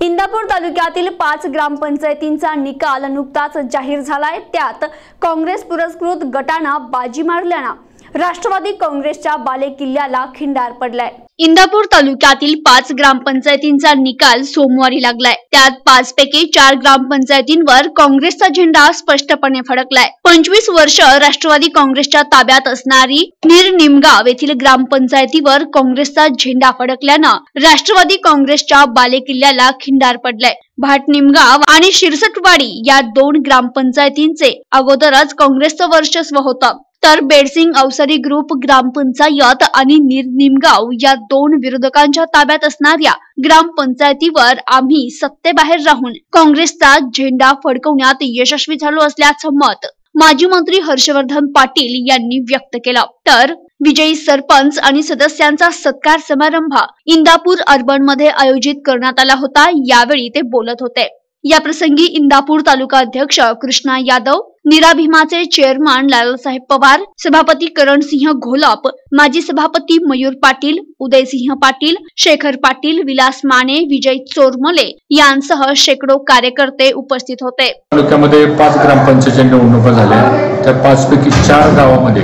इंदापूर तालुक्यातील पाच ग्रामपंचायतींचा निकाल नुकताच जाहीर झालाय. त्यात काँग्रेस पुरस्कृत गटानं बाजी मारल्यानं राष्ट्रवादी काँग्रेसच्या बालेकिल्ल्याला खिंडार पडलाय. इंदापूर तालुक्यातील पाच ग्रामपंचायतींचा निकाल सोमवारी लागलाय. त्यात पाच पैकी चार ग्रामपंचायतींवर काँग्रेसचा झेंडा स्पष्टपणे फडकलाय. पंचवीस वर्ष राष्ट्रवादी काँग्रेसच्या ताब्यात असणारी निरनिमगाव येथील ग्रामपंचायतीवर काँग्रेसचा झेंडा फडकल्यानं राष्ट्रवादी काँग्रेसच्या बालेकिल्ल्याला खिंडार पडलाय. भाट निमगाव आणि शिरसटवाडी या दोन ग्रामपंचायतींचे अगोदरच काँग्रेसचं वर्चस्व होतं. तर बेडसिंग अवसरी ग्रुप ग्रामपंचायत आणि निमगाव या दोन विरोधकांच्या ताब्यात असणाऱ्या ग्रामपंचायतीवर आम्ही सत्तेबाहेर राहून काँग्रेसचा झेंडा फडकवण्यात यशस्वी झालो असल्याचं मत माजी मंत्री हर्षवर्धन पाटील यांनी व्यक्त केलं. तर विजयी सरपंच आणि सदस्यांचा सत्कार समारंभ इंदापूर अर्बनमध्ये आयोजित करण्यात आला होता यावेळी ते बोलत होते. या प्रसंगी इंदापूर तालुका अध्यक्ष कृष्णा यादव निराभिमाचे चेअरमन लालसाहेब पवार सभापती करणसिंह घोलप माजी सभापती मयूर पाटील उदयसिंह पाटील शेखर पाटील विलास माने विजय चोरमले यांसह शेकडो कार्यकर्ते उपस्थित होते. तालुक्यामध्ये पाच ग्रामपंचायतच्या निवडणुका झाल्या. त्या पाचपैकी चार गावामध्ये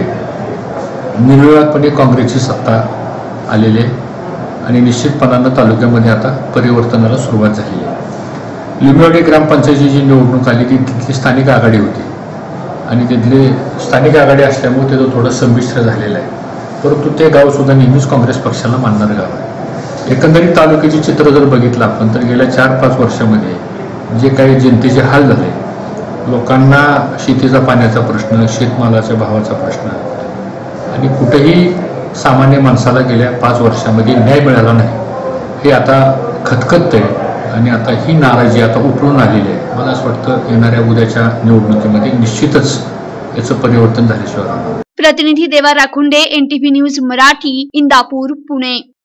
निर्विवादपणे काँग्रेसची सत्ता आलेली आहे. आणि निश्चितपणानं तालुक्यामध्ये आता परिवर्तनाला सुरुवात झाली लिंबेवाडी ग्रामपंचायतीची जी निवडणूक आली ती तिथली स्थानिक आघाडी होती. आणि तिथली स्थानिक आघाडी असल्यामुळे त्याचं थोडं संमिश्र झालेलं आहे. परंतु ते गावसुद्धा नेहमीच काँग्रेस पक्षाला मानणारं गाव आहे. एकंदरीत तालुक्याचे चित्र जर बघितलं आपण तर गेल्या चार पाच वर्षामध्ये जे काही जनतेचे हाल झाले लोकांना शेतीचा पाण्याचा प्रश्न शेतमालाच्या भावाचा प्रश्न आणि कुठेही सामान्य माणसाला गेल्या पाच वर्षामध्ये न्याय मिळाला नाही हे आता खतखत आहे. आणि आता ही नाराजी आता उठून आलेली आहे. मला असं वाटतं येणाऱ्या उद्याच्या निवडणुकीमध्ये निश्चितच याचं परिवर्तन झाल्याशिवाय प्रतिनिधी देवा राखुंडे एनटीव्ही न्यूज मराठी इंदापूर पुणे.